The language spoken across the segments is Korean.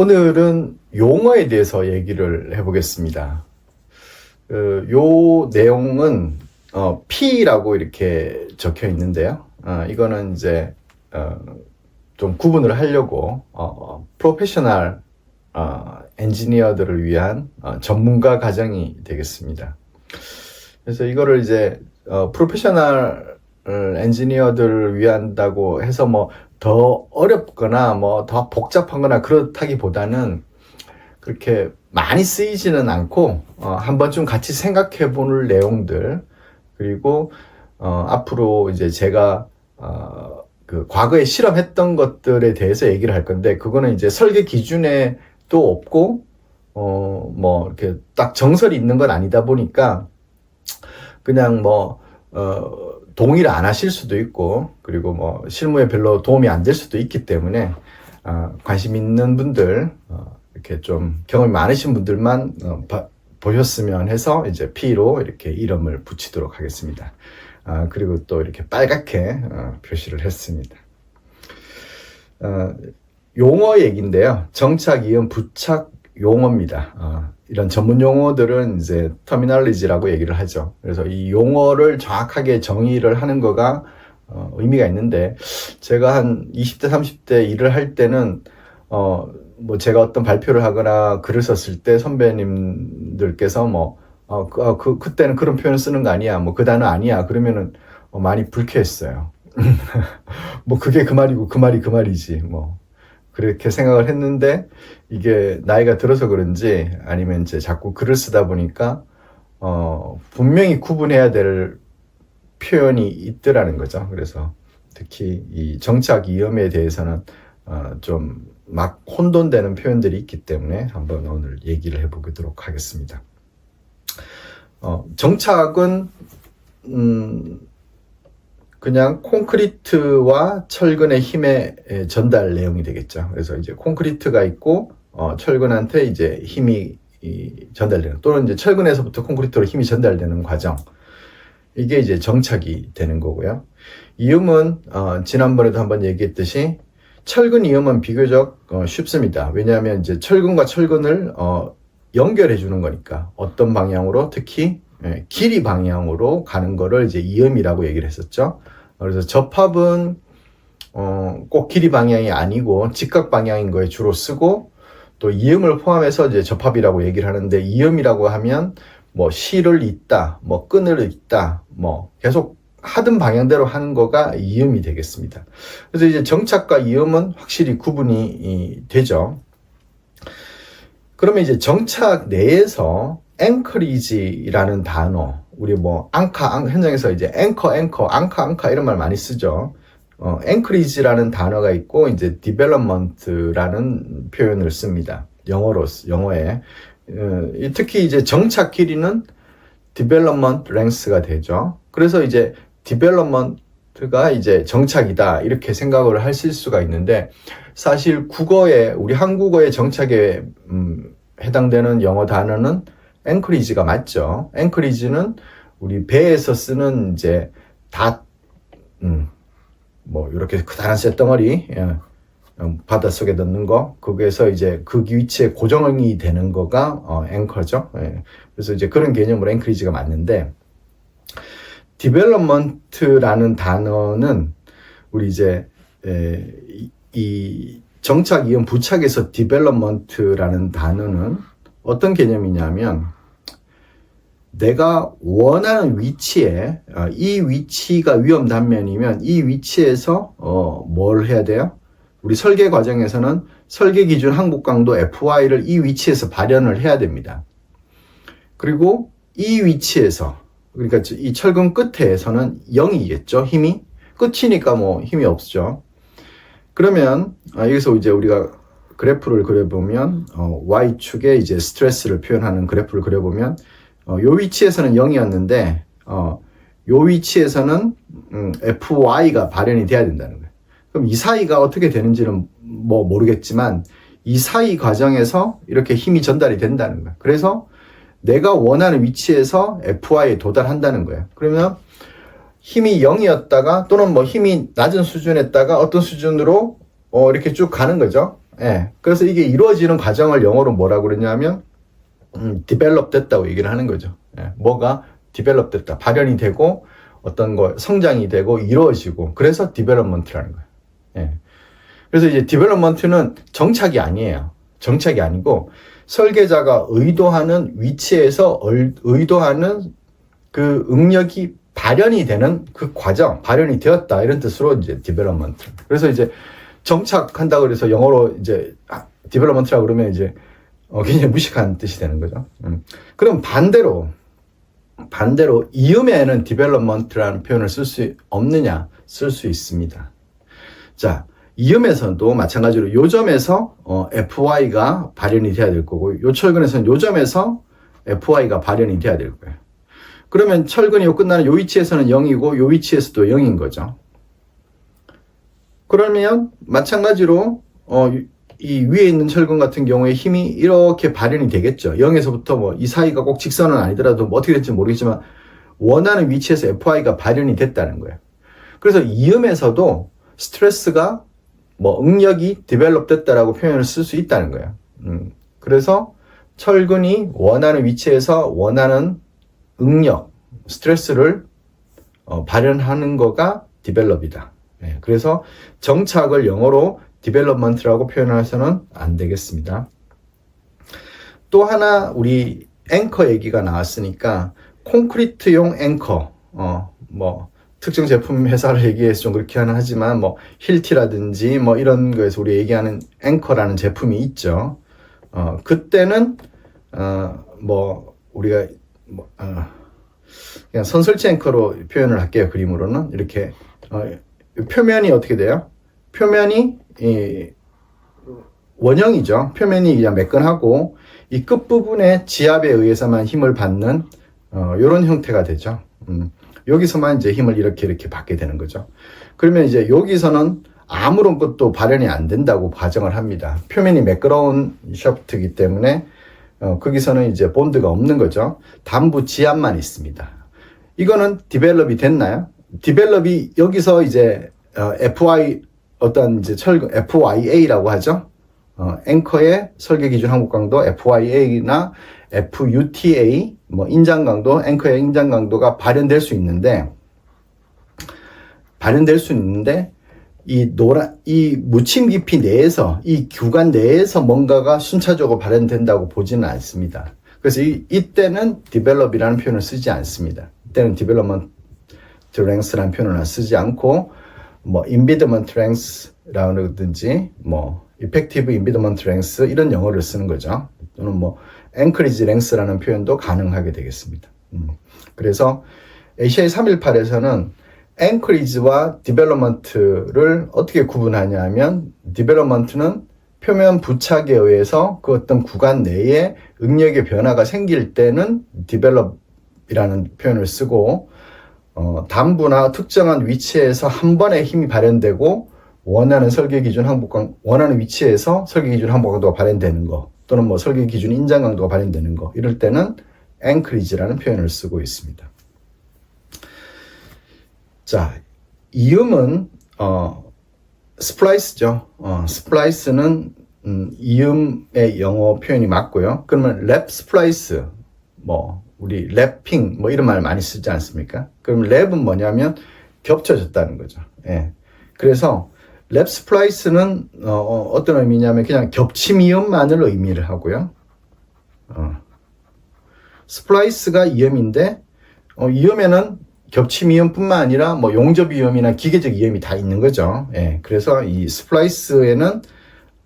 오늘은 용어에 대해서 얘기를 해보겠습니다. 그, 요 내용은 어, P라고 이렇게 적혀 있는데요. 어, 이거는 이제 어, 좀 구분을 하려고 어, 프로페셔널 어, 엔지니어들을 위한 어, 전문가 과정이 되겠습니다. 그래서 이거를 이제 어, 프로페셔널 엔지니어들을 위한다고 해서 뭐 더 어렵거나 뭐 더 복잡하거나 그렇다기보다는 그렇게 많이 쓰이지는 않고 어, 한 번쯤 같이 생각해 볼 내용들. 그리고 어, 앞으로 이제 제가 어, 그 과거에 실험했던 것들에 대해서 얘기를 할 건데 그거는 이제 설계 기준에 또 없고 어 뭐 이렇게 딱 정설이 있는 건 아니다 보니까 그냥 뭐 어, 동의를 안 하실 수도 있고 그리고 뭐 실무에 별로 도움이 안 될 수도 있기 때문에 어, 관심 있는 분들 어, 이렇게 좀 경험이 많으신 분들만 어, 봐- 보셨으면 해서 이제 P로 이렇게 이름을 붙이도록 하겠습니다. 아, 그리고 또 이렇게 빨갛게 어, 표시를 했습니다. 어, 용어 얘기인데요. 정착, 이음, 부착 용어입니다. 어, 이런 전문 용어들은 이제 터미널리지라고 얘기를 하죠. 그래서 이 용어를 정확하게 정의를 하는 거가 어, 의미가 있는데 제가 한 20대, 30대 일을 할 때는 어, 뭐 제가 어떤 발표를 하거나 글을 썼을 때 선배님들께서 뭐 어, 그, 어, 그, 그때는 그런 표현을 쓰는 거 아니야. 뭐 그 단어 아니야. 그러면은 어, 많이 불쾌했어요. 뭐 그게 그 말이고 그 말이 그 말이지. 뭐 그렇게 생각을 했는데 이게 나이가 들어서 그런지 아니면 이제 자꾸 글을 쓰다 보니까 어, 분명히 구분해야 될 표현이 있더라는 거죠. 그래서 특히 이 정착 이음에 대해서는 어, 좀막 혼돈되는 표현들이 있기 때문에 한번 오늘 얘기를 해보도록 하겠습니다. 어, 정착은 음, 그냥 콘크리트와 철근의 힘의 에, 전달 내용이 되겠죠. 그래서 이제 콘크리트가 있고 어, 철근한테 이제 힘이 이, 전달되는 또는 이제 철근에서부터 콘크리트로 힘이 전달되는 과정. 이게 이제 정착이 되는 거고요. 이음은 어, 지난번에도 한번 얘기했듯이 철근 이음은 비교적 어, 쉽습니다. 왜냐하면 이제 철근과 철근을 어, 연결해 주는 거니까 어떤 방향으로 특히 예, 길이 방향으로 가는 거를 이제 이음이라고 얘기를 했었죠. 그래서 접합은 어, 꼭 길이 방향이 아니고 직각 방향인 거에 주로 쓰고 또 이음을 포함해서 이제 접합이라고 얘기를 하는데 이음이라고 하면 뭐 실을 잇다, 뭐 끈을 잇다, 뭐 계속 하던 방향대로 하는 거가 이음이 되겠습니다. 그래서 이제 정착과 이음은 확실히 구분이 이, 되죠. 그러면 이제 정착 내에서 앵커리지라는 단어, 우리 뭐 앙카, 앙, 현장에서 이제 앵커, 앵커, 앙카, 앙카 이런 말 많이 쓰죠. 어, 앵커리지라는 단어가 있고 이제 디벨롭먼트라는 표현을 씁니다. 영어로 영어에 어, 이- 특히 이제 정착 길이는 디벨롭먼트 랭스가 되죠. 그래서 이제 디벨롭먼트가 이제 정착이다 이렇게 생각을 하실 수가 있는데 사실 국어에 우리 한국어의 정착에 음, 해당되는 영어 단어는 앵커리지가 맞죠. 앵커리지는 우리 배에서 쓰는 이제 닷, 음, 뭐 이렇게 크다란 쇳덩어리 예, 음, 바닷속에 넣는 거 거기에서 이제 그 위치에 고정이 되는 거가 어, 앵커죠. 예. 그래서 이제 그런 개념으로 앵커리지가 맞는데 디벨롭먼트라는 단어는 우리 이제 에, 이, 이 정착 이음 부착에서 디벨롭먼트라는 단어는 어떤 개념이냐면 내가 원하는 위치에 어, 이 위치가 위험 단면이면 이 위치에서 어, 뭘 해야 돼요? 우리 설계 과정에서는 설계 기준 항복 강도 FY를 이 위치에서 발현을 해야 됩니다. 그리고 이 위치에서 그러니까 이 철근 끝에서는 0이겠죠 힘이 끝이니까 뭐 힘이 없죠. 그러면 아, 여기서 이제 우리가 그래프를 그려보면 어, y 축에 이제 스트레스를 표현하는 그래프를 그려보면 어, 요 위치에서는 0이었는데 어, 요 위치에서는 음, fy가 발현이 돼야 된다는 거예요. 그럼 이 사이가 어떻게 되는지는 뭐 모르겠지만 이 사이 과정에서 이렇게 힘이 전달이 된다는 거예요. 그래서 내가 원하는 위치에서 FY에 도달한다는 거예요. 그러면 힘이 0이었다가 또는 뭐 힘이 낮은 수준에다가 어떤 수준으로 어, 이렇게 쭉 가는 거죠. 예. 그래서 이게 이루어지는 과정을 영어로 뭐라고 그러냐면 음, develop 됐다고 얘기를 하는 거죠. 예. 뭐가 develop 됐다. 발현이 되고 어떤 거 성장이 되고 이루어지고 그래서 development라는 거예요. 예. 그래서 이제 development는 정착이 아니에요. 정착이 아니고 설계자가 의도하는 위치에서 얼- 의도하는 그 응력이 발현이 되는 그 과정, 발현이 되었다 이런 뜻으로 이제 development. 그래서 이제 정착한다 그래서 영어로 이제 development라고 그러면 이제 어, 굉장히 무식한 뜻이 되는 거죠. 음. 그럼 반대로 반대로 이음에는 development라는 표현을 쓸 수 없느냐? 쓸 수 있습니다. 자, 이음에서도 마찬가지로 요점에서 어, FY가 발현이 돼야 될 거고 요철근에서는 요점에서 FY가 발현이 돼야 될 거예요. 그러면 철근이 요 끝나는 요 위치에서는 0이고 요 위치에서도 0인 거죠. 그러면 마찬가지로 어, 이 위에 있는 철근 같은 경우에 힘이 이렇게 발현이 되겠죠. 0에서부터 뭐 이 사이가 꼭 직선은 아니더라도 뭐 어떻게 될지 모르겠지만 원하는 위치에서 FI가 발현이 됐다는 거예요. 그래서 이음에서도 스트레스가 뭐 응력이 디벨롭 됐다라고 표현을 쓸 수 있다는 거예요. 음, 그래서 철근이 원하는 위치에서 원하는 응력, 스트레스를 어, 발현하는 거가 디벨롭이다. 예, 그래서 정착을 영어로 디벨롭먼트라고 표현해서는 안 되겠습니다. 또 하나 우리 앵커 얘기가 나왔으니까 콘크리트용 앵커 어 뭐 특정 제품 회사를 얘기해서 좀 그렇게 하는 하지만 뭐 힐티라든지 뭐 이런 거에서 우리 얘기하는 앵커라는 제품이 있죠. 어 그때는 어뭐 우리가 뭐 어, 그냥 선설치 앵커로 표현을 할게요. 그림으로는 이렇게 어, 표면이 어떻게 돼요? 표면이 이 원형이죠. 표면이 그냥 매끈하고 이 끝부분에 지압에 의해서만 힘을 받는 어, 이런 형태가 되죠. 음, 여기서만 이제 힘을 이렇게 이렇게 받게 되는 거죠. 그러면 이제 여기서는 아무런 것도 발현이 안 된다고 가정을 합니다. 표면이 매끄러운 샤프트이기 때문에 어, 거기서는 이제 본드가 없는 거죠. 단부 지압만 있습니다. 이거는 디벨롭이 됐나요? 디벨롭이 여기서 이제 어, FY 어떤 이제 철 FYA라고 하죠. 어, 앵커의 설계 기준 항목 강도 FYA나 FUTA 뭐 인장 강도 앵커의 인장 강도가 발현될 수 있는데 발현될 수 있는데 이 노란 이 무침 깊이 내에서 이 규관 내에서 뭔가가 순차적으로 발현된다고 보지는 않습니다. 그래서 이, 이때는 develop이라는 표현을 쓰지 않습니다. 이때는 length 라는 표현을 쓰지 않고 뭐 embedment length라든지 뭐 effective embedment length 이런 영어를 쓰는 거죠. 또는 뭐 anchorage length라는 표현도 가능하게 되겠습니다. 음. 그래서 ACI 318에서는 anchorage와 development를 어떻게 구분하냐면 development는 표면 부착에 의해서 그 어떤 구간 내에 응력의 변화가 생길 때는 develop이라는 표현을 쓰고 어, 단부나 특정한 위치에서 한 번에 힘이 발현되고 원하는 설계 기준 항복 원하는 위치에서 설계 기준 항복 강도가 발현되는 거 또는 뭐 설계 기준 인장 강도가 발현되는 거 이럴 때는 앵크리지라는 표현을 쓰고 있습니다. 자, 이음은 어 스플라이스죠. 어, 스플라이스는 음, 이음의 영어 표현이 맞고요. 그러면 랩 스플라이스 뭐 우리 랩핑 뭐 이런 말 많이 쓰지 않습니까? 그럼 랩은 뭐냐면 겹쳐졌다는 거죠. 예. 그래서 랩 스플라이스는 어, 떤 의미냐면 그냥 겹침 이음만을 의미를 하고요. 어. 스플라이스가 이음인데 어, 이음에는 겹침 이음뿐만 아니라 뭐 용접 이음이나 기계적 이음이 다 있는 거죠. 예. 그래서 이 스플라이스에는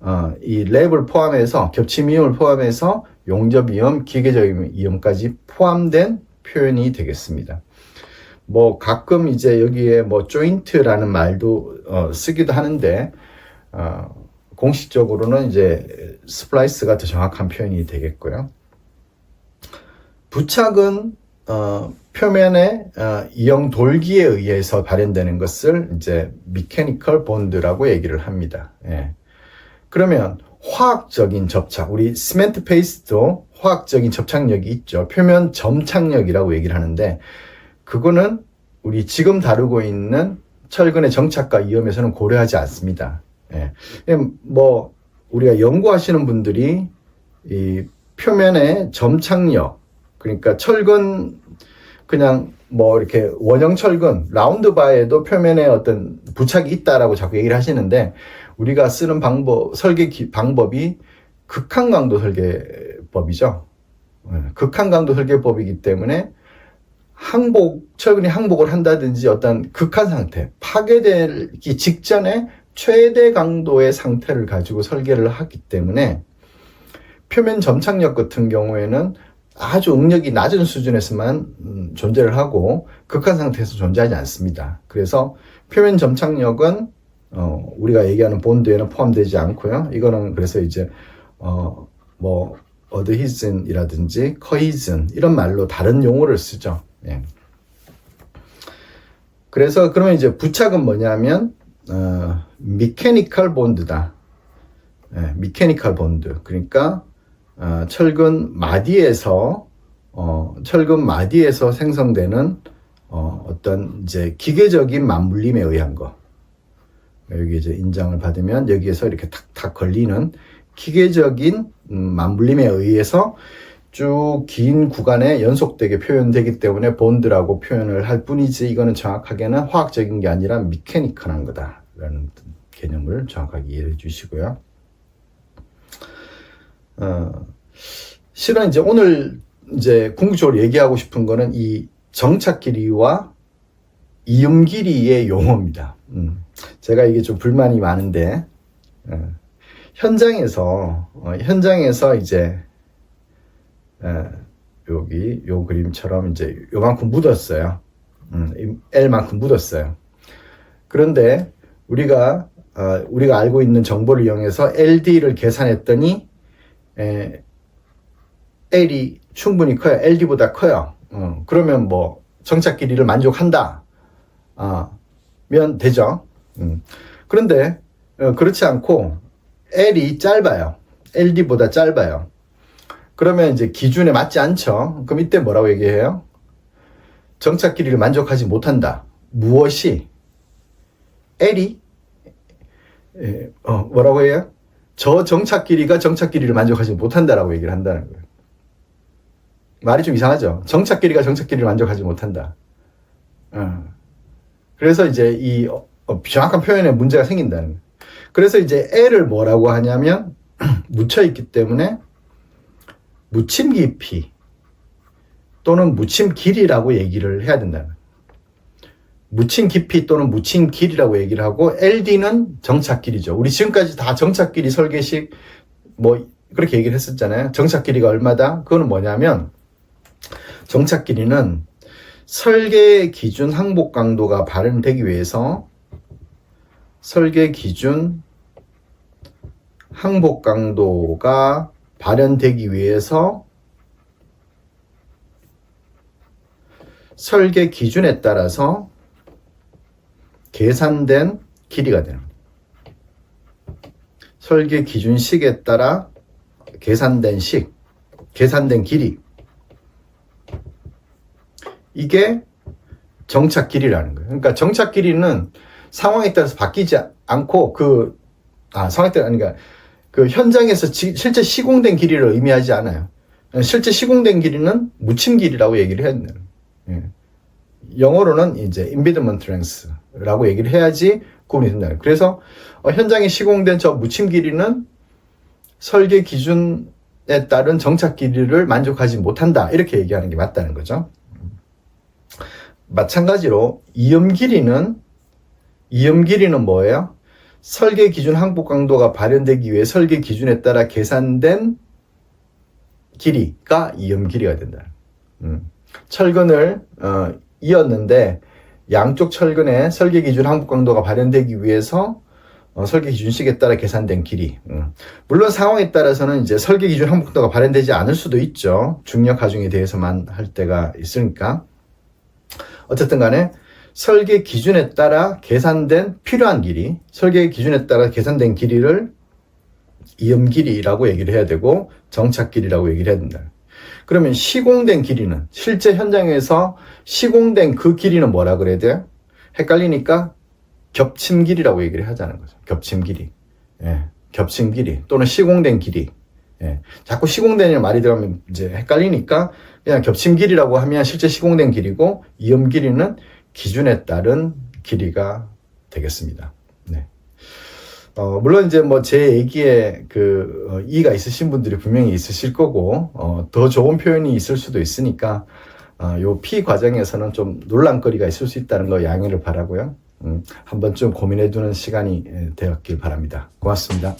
어, 이 랩을 포함해서 겹침 이음을 포함해서 용접 이음, 기계적 이음까지 포함된 표현이 되겠습니다. 뭐 가끔 이제 여기에 뭐 조인트라는 말도 어, 쓰기도 하는데 어, 공식적으로는 이제 스플라이스가 더 정확한 표현이 되겠고요. 부착은 어, 표면의 어, 이형 돌기에 의해서 발현되는 것을 이제 미케니컬 본드라고 얘기를 합니다. 예. 그러면 화학적인 접착, 우리 시멘트 페이스트도 화학적인 접착력이 있죠. 표면 점착력이라고 얘기를 하는데 그거는 우리 지금 다루고 있는 철근의 정착과 이음에서는 고려하지 않습니다. 예. 뭐 우리가 연구하시는 분들이 이 표면의 점착력, 그러니까 철근 그냥 뭐 이렇게 원형 철근 라운드 바에도 표면에 어떤 부착이 있다라고 자꾸 얘기를 하시는데 우리가 쓰는 방법 설계 기- 방법이 극한 강도 설계법이죠. 예, 극한 강도 설계법이기 때문에 항복 철근이 항복을 한다든지 어떤 극한 상태 파괴되기 직전에 최대 강도의 상태를 가지고 설계를 하기 때문에 표면 점착력 같은 경우에는 아주 응력이 낮은 수준에서만 음, 존재를 하고 극한 상태에서 존재하지 않습니다. 그래서 표면 점착력은 어, 우리가 얘기하는 본드에는 포함되지 않고요. 이거는 그래서 이제 어, 뭐 어드히즌이라든지 커히즌 이런 말로 다른 용어를 쓰죠. 예. 그래서 그러면 이제 부착은 뭐냐면 어, 미케니컬 본드다. 예, 미케니컬 본드. 그러니까 어, 철근 마디에서 어, 철근 마디에서 생성되는 어, 어떤 이제 기계적인 맞물림에 의한 거. 여기 이제 인장을 받으면 여기에서 이렇게 탁탁 걸리는 기계적인 음, 맞물림에 의해서 쭉 긴 구간에 연속되게 표현되기 때문에 본드라고 표현을 할 뿐이지 이거는 정확하게는 화학적인 게 아니라 미케니컬한 거다라는 개념을 정확하게 이해해 주시고요. 어, 실은 이제 오늘 이제 궁극적으로 얘기하고 싶은 거는 이 정착 길이와 이음 길이의 용어입니다. 음, 제가 이게 좀 불만이 많은데 어, 현장에서 어, 현장에서 이제 어, 여기 요 그림처럼 이제 요만큼 묻었어요. 음, 이 L만큼 묻었어요. 그런데 우리가 어, 우리가 알고 있는 정보를 이용해서 LD를 계산했더니 에, L이 충분히 커요. LD보다 커요. 어, 그러면 뭐 정착 길이를 만족한다. 아, 면 되죠. 음. 그런데 어, 그렇지 않고 L이 짧아요. LD보다 짧아요. 그러면 이제 기준에 맞지 않죠. 그럼 이때 뭐라고 얘기해요? 정착 길이를 만족하지 못한다. 무엇이? L이? 에, 어, 뭐라고 해요? 저 정착 길이가 정착 길이를 만족하지 못한다라고 얘기를 한다는 거예요. 말이 좀 이상하죠. 정착 길이가 정착 길이를 만족하지 못한다. 어. 그래서 이제 이 어, 어, 정확한 표현에 문제가 생긴다는 거예요. 그래서 이제 L을 뭐라고 하냐면 묻혀 있기 때문에 묻힘 깊이 또는 묻힘 길이라고 얘기를 해야 된다는 거예요. 묻힌 깊이 또는 묻힌 길이라고 얘기를 하고 LD는 정착 길이죠. 우리 지금까지 다 정착 길이 설계식 뭐 그렇게 얘기를 했었잖아요. 정착 길이가 얼마다? 그거는 뭐냐면 정착 길이는 설계 기준 항복 강도가 발현되기 위해서 설계 기준 항복 강도가 발현되기 위해서 설계 기준에 따라서 계산된 길이가 되는 거예요. 설계 기준식에 따라 계산된 식, 계산된 길이. 이게 정착 길이라는 거예요. 그러니까 정착 길이는 상황에 따라서 바뀌지 않고 그, 아, 상황에 따라, 그러니까 그 현장에서 지- 실제 시공된 길이를 의미하지 않아요. 실제 시공된 길이는 묻힘 길이라고 얘기를 해야 돼요. 예. 영어로는 이제 embedment length 라고 얘기를 해야지 구분이 된다. 그래서 어, 현장에 시공된 저 묻힘 길이는 설계 기준에 따른 정착 길이를 만족하지 못한다. 이렇게 얘기하는 게 맞다는 거죠. 마찬가지로 이음 길이는 이음 길이는 뭐예요? 설계 기준 항복 강도가 발현되기 위해 설계 기준에 따라 계산된 길이가 이음 길이가 된다. 음. 철근을 어, 이었는데 양쪽 철근의 설계 기준 항복 강도가 발현되기 위해서 어, 설계 기준식에 따라 계산된 길이. 음. 물론 상황에 따라서는 이제 설계 기준 항복 강도가 발현되지 않을 수도 있죠. 중력 하중에 대해서만 할 때가 있으니까. 어쨌든 간에 설계 기준에 따라 계산된 필요한 길이, 설계 기준에 따라 계산된 길이를 이음 길이라고 얘기를 해야 되고 정착 길이라고 얘기를 해야 된다. 그러면 시공된 길이는 실제 현장에서 시공된 그 길이는 뭐라 그래야 돼요? 헷갈리니까 겹침 길이라고 얘기를 하자는 거죠. 겹침 길이. 예. 겹친 길이 또는 시공된 길이. 예. 자꾸 시공된 말이 들어가면 이제 헷갈리니까 그냥 겹친 길이라고 하면 실제 시공된 길이고 이음 길이는 기준에 따른 길이가 되겠습니다. 네. 어, 물론 이제 뭐 제 얘기에 그 어, 이의가 있으신 분들이 분명히 있으실 거고 어, 더 좋은 표현이 있을 수도 있으니까 어, 요피 과정에서는 좀 논란거리가 있을 수 있다는 거 양해를 바라고요. 음, 한번 좀 고민해 두는 시간이 에, 되었길 바랍니다. 고맙습니다.